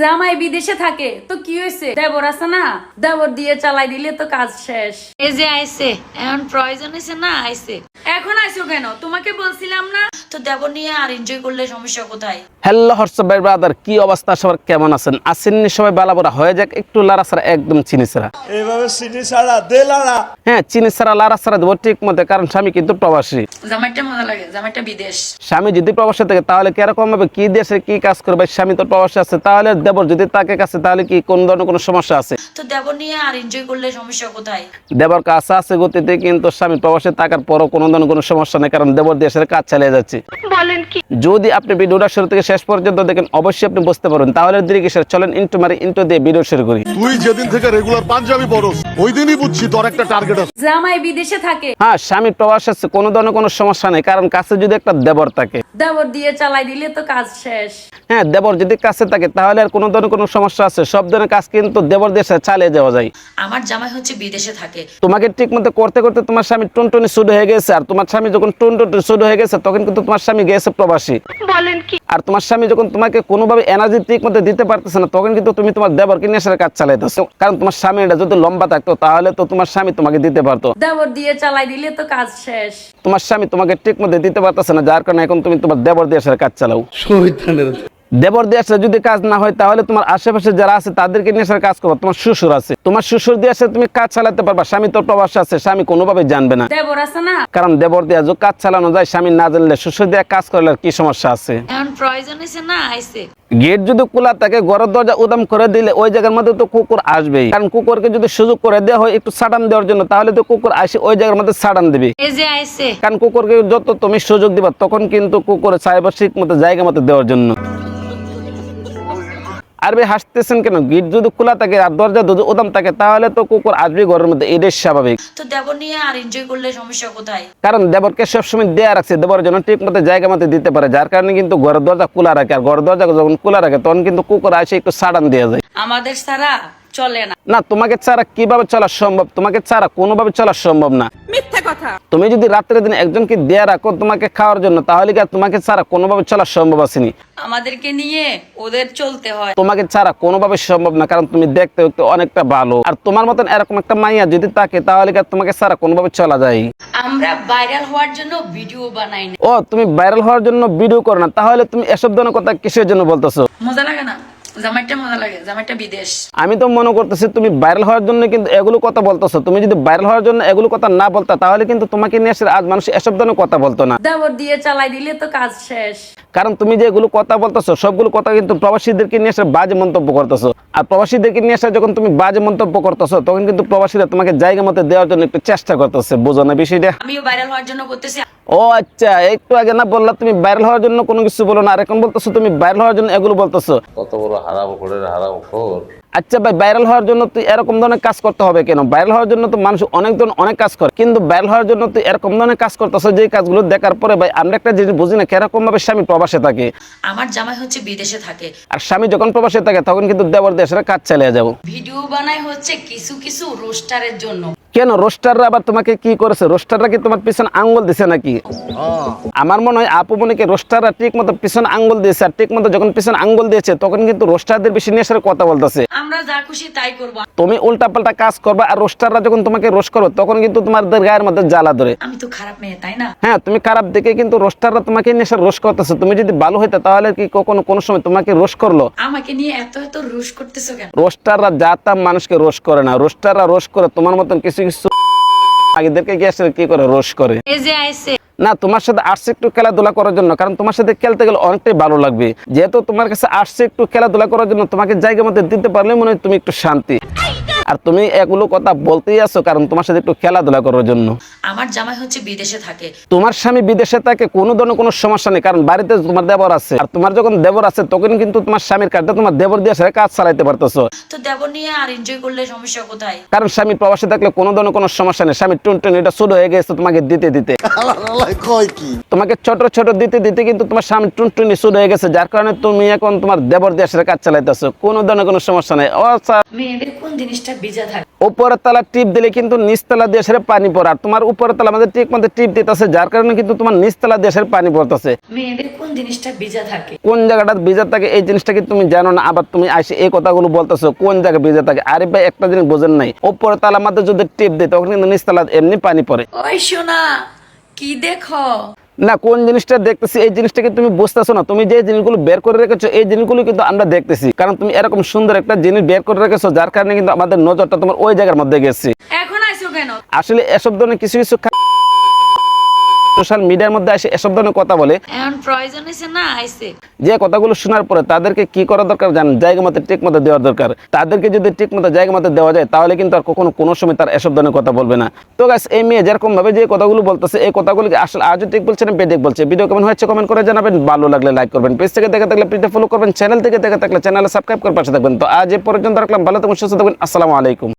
জামাই বিদেশে থাকে তো কি হয়েছে? দেবর আছে না? দেবর দিয়ে চালাই দিলে তো কাজ শেষ। এই যে আইছে এখন প্রয়োজন হয়েছে না আইছে। এখন আইসো কেন? তোমাকে বলছিলাম না? তো দেব নিয়ে আর এনজয় করলে সমস্যা কোথায়? হ্যালো হোয়াটসঅ্যাপ ভাই ব্রাদার কি অবস্থা? সবার কেমন আছেন? আসেননি সবাই বালাবরা হয়ে যাক। একটু লারা সারা একদম চিনি সারা এইভাবে সিটি ছাড়া দে লাড়া। হ্যাঁ চিনি সারা লারা সারা দেবো ঠিক মতো কারণ স্বামী কিন্তু প্রবাসী। জামাইটা মজা লাগে জামাইটা বিদেশ। স্বামী যদি প্রবাসে থাকে তাহলে কীরকম হবে? কি দেশে কি কাজ করবে? স্বামী তো প্রবাসে আছে তাহলে দেবর যদি তাকে কাছে তাহলে কি কোন ধরনের কোনো সমস্যা আছে? তো দেব নিয়ে আর এনজয় করলে সমস্যা কোথায়? দেবর কাছে আছে গতিতে কিন্তু স্বামী প্রবাসে থাকার পরও কোনো ধরনের কোনো সমস্যা নেই কারণ দেবর দেশের কাজ চালিয়ে যাচ্ছে। বলেন কি? যদি আপনি ভিডিওটা শুরু থেকে শেষ পর্যন্ত দেখেন অবশ্যই আপনি বুঝতে পারবেন। তাহলে দিকে কিসের? চলেন ইন্টু মারি ইন্টু দিয়ে ভিডিও শুরু করি। তুই যেদিন থেকে রেগুলার পাঞ্জাবি পরস ওই দিনই বুঝছি তোর একটা টার্গেট আছে। জামাই বিদেশে থাকে। হ্যাঁ স্বামী প্রবাস আছে কোনো ধরনের কোনো সমস্যা নেই কারণ কাছে যদি একটা দেবর থাকে। দেবর দিয়ে চালাই দিলে তো কাজ শেষ। হ্যাঁ দেবর যদি কাছে থাকে তাহলে আর কোনো ধরনের কোনো সমস্যা আছে সব ধরনের কাজ কিন্তু দেবর দেশে চালিয়ে যাওয়া যায়। আমার জামাই হচ্ছে বিদেশে থাকে। তোমাকে ঠিক মতো করতে করতে তোমার স্বামী টুনটুনি শুরু হয়ে গেছে আর তোমার স্বামী যখন টুনটুনি শুরু হয়ে গেছে তখন কিন্তু তোমার স্বামী গেছে প্রবাসী। বলেন কি? আর তোমার স্বামী যখন তোমাকে কোনোভাবে এনার্জি ঠিক মতো দিতে পারতেছে না তখন কিন্তু তুমি তোমার দেবরকে নেশার কাজ চালাইতেছো। কারণ তোমার স্বামীটা যদি লম্বা থাকতো তাহলে তো তোমার স্বামী তোমাকে দিতে পারতো। দেবর দিয়ে চালাই দিলে তো কাজ শেষ। তোমার স্বামী তোমাকে ঠিক মতো দিতে পারতেছে না যার কারণে এখন তুমি তোমার দেবর দিয়ে দেশের কাজ চালাও। দেবর দেশে যদি কাজ না হয় তাহলে তোমার আশেপাশে যারা আছে তাদেরকে নিয়ে আসার কাজ করব তোমার শ্বশুর আছে। তোমার শ্বশুর দিয়ে আসে তুমি কাজ চালাতে পারবা। স্বামী তোর প্রবাসে আছে স্বামী কোনোভাবে জানবে না। দেবর আছে না? কারণ দেবর দেয়া যে কাজ চালানো যায় স্বামী না জানলে শ্বশুর দেয়া কাজ করলে কি সমস্যা আছে? এখন প্রয়োজন হয়েছে না আইছে। গেট যদি খোলা থাকে ঘরের দরজা উদাম করে দিলে ওই জায়গার মধ্যে তো কুকুর আসবেই। কারণ কুকুরকে যদি সুযোগ করে দেওয়া হয় একটু সাডান দেওয়ার জন্য তাহলে তো কুকুর আসে ওই জায়গার মধ্যে সাডান দেবে। কারণ কুকুরকে যত তুমি সুযোগ দিবা তখন কিন্তু কুকুর ঠিক মতো জায়গা মতো দেওয়ার জন্য। আর ভাই হাসতেছেন কেন? গিট যদি খোলা থাকে আর দরজা যদি উদাম থাকে তাহলে তো কুকুর আসবে ঘরের মধ্যে এটাই স্বাভাবিক। তো দেব নিয়ে আর এনজয় করলে সমস্যা কোথায়? কারণ দেবরকে সবসময় দেয়া রাখছে দেবর জন্য ঠিক মতো জায়গা মতো দিতে পারে যার কারণে কিন্তু ঘরের দরজা খোলা রাখে আর ঘরের দরজা যখন খোলা রাখে তখন কিন্তু কুকুর আসে একটু সাড়ান দেওয়া যায়। আমাদের সারা চলে না। না তোমাকে ছাড়া কীভাবে চলা সম্ভব? তোমাকে ছাড়া কোনোভাবে চলা সম্ভব না। কথা। তুমি যদি রাত্রের দিন একজনকে দেয়া রাখো তোমাকে খাওয়ার জন্য তাহলে কি তোমাকে ছাড়া কোনোভাবে চলা সম্ভব আসেনি আমাদেরকে নিয়ে ওদের চলতে হয়। তোমাকে ছাড়া কোনোভাবে সম্ভব না কারণ তুমি দেখতে দেখতে অনেকটা ভালো। আর তোমার মতন এরকম একটা মাইয়া যদি থাকে তাহলে কি তোমাকে ছাড়া কোনোভাবে চলা যায়? আমরা ভাইরাল হওয়ার জন্য ভিডিও বানাই না। ও তুমি ভাইরাল হওয়ার জন্য ভিডিও করো না তাহলে তুমি এসব ধরনের কথা কিসের জন্য বলতেছো? জামাইটা মজা লাগে জামাইটা বিদেশ। আমি তো মনে করতেছি তুমি ভাইরাল হওয়ার জন্য কিন্তু এগুলো কথা বলতেছো। তুমি যদি ভাইরাল হওয়ার জন্য এগুলো কথা না বলতা তাহলে কিন্তু তোমাকে নিয়ে আজ মানুষ এসব ধরনের কথা বলতো না। দেবর দিয়ে চালাই দিলে তো কাজ শেষ। কারণ তুমি যে এগুলো কথা বলতেছো সবগুলো কথা কিন্তু প্রবাসীদেরকে নিয়ে এসে বাজে মন্তব্য করতেছো। আর প্রবাসীদেরকে নিয়ে এসে যখন তুমি বাজে মন্তব্য করতেছো তখন কিন্তু প্রবাসীরা তোমাকে জায়গা মতো দেওয়ার জন্য একটু চেষ্টা করতেছে। বোঝো না বিষয়টা? আমিও ভাইরাল হওয়ার জন্য করতেছি ও আচ্ছা একটু আগে না বললা তুমি ভাইরাল হওয়ার জন্য কোনো কিছু বলো না আর এখন বলতেছো তুমি ভাইরাল হওয়ার জন্য এগুলো বলতেছো। কত বড় হারাম করে হারাম খোর আচ্ছা ভাই ভাইরাল হওয়ার জন্য তুই এরকম ধরনের কাজ করতে হবে কেন? ভাইরাল হওয়ার জন্য তো মানুষ অনেক ধরনের অনেক কাজ করে। কিন্তু ভাইরাল হওয়ার জন্য তুই এরকম ধরনের কাজ করতেছ যে কাজগুলো দেখার পরে ভাই আমরা একটা জিনিস বুঝি না কীরকম ভাবে স্বামী প্রবাসে থাকে। আমার জামাই হচ্ছে বিদেশে থাকে। আর স্বামী যখন প্রবাসে থাকে তখন কিন্তু দেবর দেশের কাজ চালিয়ে যাব। ভিডিও বানাই হচ্ছে কিছু কিছু রোস্টারের জন্য। কেন রোস্টাররা আবার তোমাকে কি করেছে? রোস্টাররা কি তোমার পিছনে আঙ্গুল দিছে নাকি? আমার মনে হয় আপু মনে কি রোস্টাররা ঠিক মতো পিছনে আঙ্গুল দিয়েছে আর ঠিক মতো যখন পিছনে আঙ্গুল দিয়েছে তখন কিন্তু রোস্টারদের বেশি নেশার কথা বলতেছে। আমরা যা খুশি তাই করব। তুমি উল্টা পাল্টা কাজ করবা আর রোস্টাররা যখন তোমাকে রোস্ট করবে তখন কিন্তু তোমাদের গায়ের মধ্যে জ্বালা ধরে। আমি তো খারাপ মেয়ে তাই না? হ্যাঁ তুমি খারাপ দেখে কিন্তু রোস্টাররা তোমাকে নেশার রোশ করতেছে। তুমি যদি ভালো হইতে তাহলে কি কখনো কোনো সময় তোমাকে রোশ করল? আমাকে নিয়ে এত এত রুশ করতেছো কেন? রোস্টাররা যা তা মানুষকে রোশ করে না। রোস্টাররা রোশ করে তোমার মতন কিছু কিছু আগেদেরকে গিয়ে আসলে কি করে? রোশ করে। না তোমার সাথে আসছে একটু খেলাধুলা করার জন্য কারণ তোমার সাথে খেলতে গেলে অনেকটাই ভালো লাগবে। যেহেতু তোমার কাছে আসছে একটু খেলাধুলা করার জন্য তোমাকে জায়গা মতো দিতে পারলে মনে হয় তুমি একটু শান্তি। আর তুমি এগুলো কথা বলতেই আছো কারণ তোমার সাথে একটু খেলাধুলা করার জন্য। আমার জামাই হচ্ছে বিদেশে থাকে। তোমার স্বামী বিদেশে থাকে কোনো ধরনের কোনো সমস্যা নেই কারণ বাড়িতে তোমার দেবর আছে। আর তোমার যখন দেবর আছে তখন কিন্তু তোমার স্বামীর কাজটা তোমার দেবর দিয়ে সেটা কাজ চালাইতে পারতেছো। তো দেব নিয়ে আর এনজয় করলে সমস্যা কোথায়? কারণ স্বামী প্রবাসে থাকলে কোনো ধরনের কোনো সমস্যা নেই। স্বামী টুন টুন এটা শুরু হয়ে গেছে তোমাকে দিতে দিতে। তোমাকে ছোট ছোট দিতে দিতে কিন্তু তোমার স্বামী টুন টুনি শুরু হয়ে গেছে। যার কারণে তুমি এখন তোমার দেবর দিয়ে সেটা কাজ চালাইতেছো। কোনো ধরনের কোনো সমস্যা নেই। ও স্যার। মেয়েদের কোন জিনিসটা ভিজা থাকে? উপরের তলা টিপ দিলে কিন্তু নিচতলা দেশের পানি পড়ে। আর তোমার উপরের তলা আমাদের ঠিক টিপ দিতেছে যার কারণে কিন্তু তোমার নিচতলা দেশের পানি পড়তেছে। মেয়েদের কোন জিনিসটা ভিজা থাকে? কোন জায়গাটা ভিজা থাকে এই জিনিসটা কি তুমি জানো না? আবার তুমি আসে এই কথাগুলো বলতেছো কোন জায়গায় ভিজা থাকে? আরে ভাই একটা জিনিস বোঝেন নাই। উপরের তালার মধ্যে যদি টিপ দিই তখন কিন্তু নিচতলা এমনি পানি পড়ে। ওই শোনা কি দেখো? না কোন জিনিসটা দেখতেছি এই জিনিসটাকে তুমি বুঝতেছো না। তুমি যে জিনিসগুলো বের করে রেখেছো এই জিনিসগুলো কিন্তু আমরা দেখতেছি। কারণ তুমি এরকম সুন্দর একটা জিনিস বের করে রেখেছো যার কারণে কিন্তু আমাদের নজরটা তোমার ওই জায়গার মধ্যে গেছে। এখন আসো কেন? আসলে এসব ধরনের কিছু কিছু সোশ্যাল মিডিয়ার মধ্যে এসে এসব ধরনের কথা বলে। প্রয়োজন হয়েছে না আইসে। যে কথাগুলো শোনার পরে তাদেরকে কি করা দরকার জানেন? জায়গা মতো ঠিক মতো দেওয়া দরকার। তাদেরকে যদি ঠিক মতো জায়গা মতো দেওয়া যায় তাহলে কিন্তু আর কখনো কোনো সময় তার এসব ধরনের কথা বলবে না। তো গাছ এই মেয়ে যেরকম ভাবে যে কথাগুলো বলতেছে এই কথাগুলোকে আসলে আজও ঠিক বলছে না বেঠিক বলছে? ভিডিও কেমন হয়েছে কমেন্ট করে জানাবেন। ভালো লাগলে লাইক করবেন। পেজ থেকে দেখে থাকলে পেজটা ফলো করবেন। চ্যানেল থেকে দেখে থাকলে চ্যানেলে সাবস্ক্রাইব করে পাশে থাকবেন। তো আজ এ পর্যন্ত রাখলাম। ভালো থাকুন সুস্থ থাকবেন আসসালামু আলাইকুম।